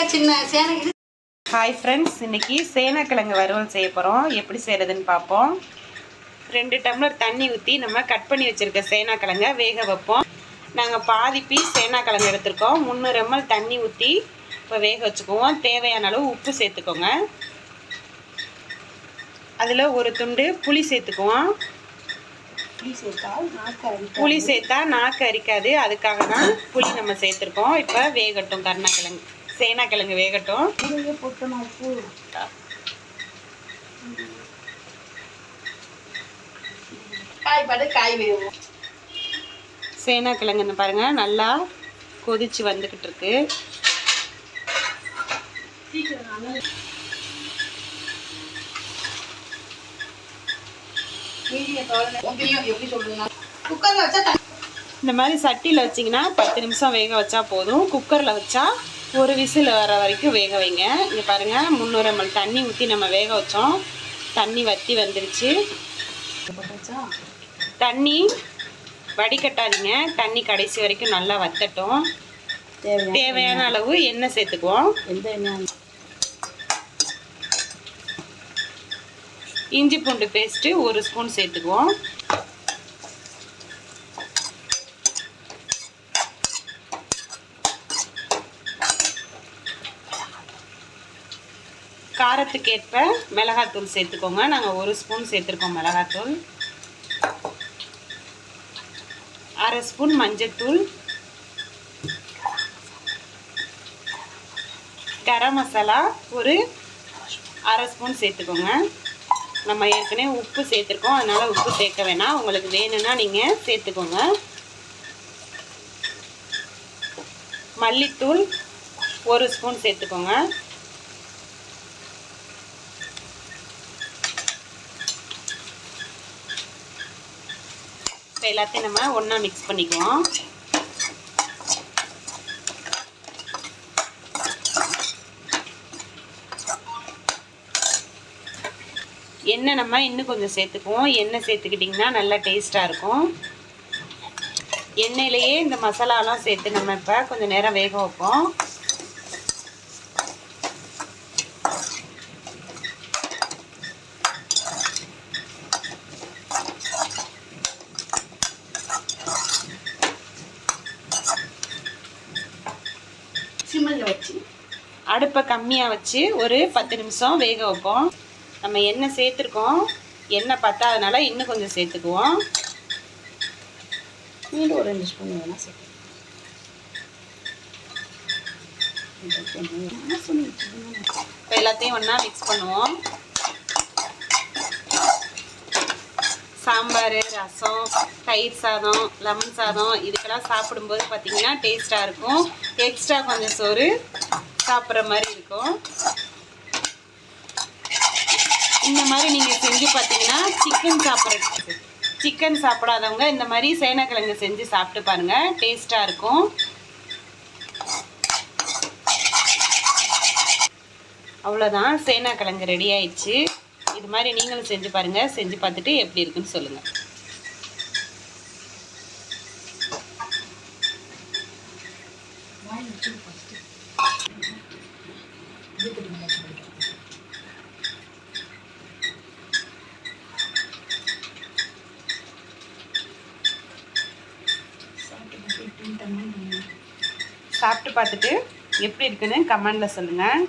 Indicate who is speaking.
Speaker 1: அக்கா சின்ன சேனை.
Speaker 2: ஹாய் ஃப்ரெண்ட்ஸ் இன்னைக்கு சேனக்கிழங்கு வறுவல் செய்ய போகிறோம் எப்படி செய்கிறதுன்னு பார்ப்போம். ரெண்டு டம்ளர் தண்ணி ஊற்றி நம்ம கட் பண்ணி வச்சுருக்க சேனாக்கிழங்க வேக வைப்போம். நாங்கள் பாதி பீஸ் சேனாக்கிழங்கு எடுத்திருக்கோம். முந்நூறு எம்எல் தண்ணி ஊற்றி இப்போ வேக வச்சுக்குவோம். தேவையான அளவு உப்பு சேர்த்துக்கோங்க. அதில் ஒரு துண்டு புளி சேர்த்துக்குவோம்.
Speaker 1: புளி சேர்த்தா நாக்கு
Speaker 2: அரிக்காது. அதுக்காக தான் புளி நம்ம சேர்த்துருக்கோம். இப்போ வேகட்டும் கருணாக்கிழங்கு. வேகட்டும்.
Speaker 1: காய் பாட்டு காய் வேகும்
Speaker 2: சேனாக்கிழங்குன்னு பாருங்க நல்லா கொதிச்சு வந்துக்கிட்டு இருக்கு. இந்த மாதிரி சட்டியில் வச்சிங்கன்னா பத்து நிமிஷம் வேக வச்சா போதும். குக்கரில் வச்சா ஒரு விசில் வர வரைக்கும் வேக வைங்க. இங்கே பாருங்கள் முந்நூறு எம்எல் தண்ணி ஊற்றி நம்ம வேக வச்சோம். தண்ணி வற்றி வந்துருச்சு. தண்ணி வடிகட்டாதீங்க. தண்ணி கடைசி வரைக்கும் நல்லா வத்தட்டும்.
Speaker 1: தேவையான
Speaker 2: தேவையான அளவு எண்ணெய் சேர்த்துக்குவோம்.
Speaker 1: எந்த எண்ணெய்?
Speaker 2: இஞ்சி பூண்டு பேஸ்ட்டு ஒரு ஸ்பூன் சேர்த்துக்குவோம். காரத்துக்கேற்ப மிளகாத்தூள் சேர்த்துக்கோங்க. நாங்கள் ஒரு ஸ்பூன் சேர்த்துருக்கோம் மிளகாத்தூள். அரை ஸ்பூன் மஞ்சத்தூள். கரம் மசாலா ஒரு அரை ஸ்பூன் சேர்த்துக்கோங்க. நம்ம ஏற்கனவே உப்பு சேர்த்துருக்கோம். அதனால் உப்பு சேர்க்க வேணாம். உங்களுக்கு வேணும்னா நீங்கள் சேர்த்துக்கோங்க. மல்லித்தூள் ஒரு ஸ்பூன் சேர்த்துக்கோங்க. எல்லாத்தையும் நம்ம ஒன்றா மிக்ஸ் பண்ணிக்குவோம். எண்ணெய் நம்ம இன்னும் கொஞ்சம் சேர்த்துக்குவோம். எண்ணெய் சேர்த்துக்கிட்டிங்கன்னா நல்லா டேஸ்ட்டாக இருக்கும். எண்ணெயிலையே இந்த மசாலாலாம் சேர்த்து நம்ம இப்போ கொஞ்சம் நேரம் வேக வைப்போம்.
Speaker 1: சிம்மில் வச்சு
Speaker 2: அடுப்பை கம்மியாக வச்சு ஒரு பத்து நிமிஷம் வேக வைப்போம். நம்ம எண்ணெய் சேர்த்துருக்கோம். எண்ணெய் பத்தாதனால இன்னும் கொஞ்சம் சேர்த்துக்குவோம்.
Speaker 1: மீண்டும் ஒரு ரெண்டு ஸ்பூன் வேணால் சேர்த்து
Speaker 2: இப்போ எல்லாத்தையும் ஒன்றா மிக்ஸ் பண்ணுவோம். சாம்பார் ரசம் தயிர் சாதம் லெமன் சாதம் இதுக்கெல்லாம் சாப்பிடும்போது பார்த்தீங்கன்னா டேஸ்ட்டாக இருக்கும். எக்ஸ்ட்ரா கொஞ்சம் சோறு சாப்பிட்ற மாதிரி இருக்கும். இந்த மாதிரி நீங்கள் செஞ்சு பார்த்தீங்கன்னா சிக்கன் சாப்பிட்றதுக்கு. சிக்கன் சாப்பிடாதவங்க இந்த மாதிரி சேனக்கிழங்கு செஞ்சு சாப்பிட்டு பாருங்கள் டேஸ்ட்டாக இருக்கும். அவ்வளோதான் சேனாக்கிழங்கு ரெடி ஆயிடுச்சு. இது மாதிரி நீங்களும் செஞ்சு பாருங்கள் செஞ்சு பார்த்துட்டு எப்படி இருக்குன்னு சொல்லுங்கள் சாப்பிட்டு பார்த்துட்டு எப்படி இருக்குன்னு கமெண்டில் சொல்லுங்கள்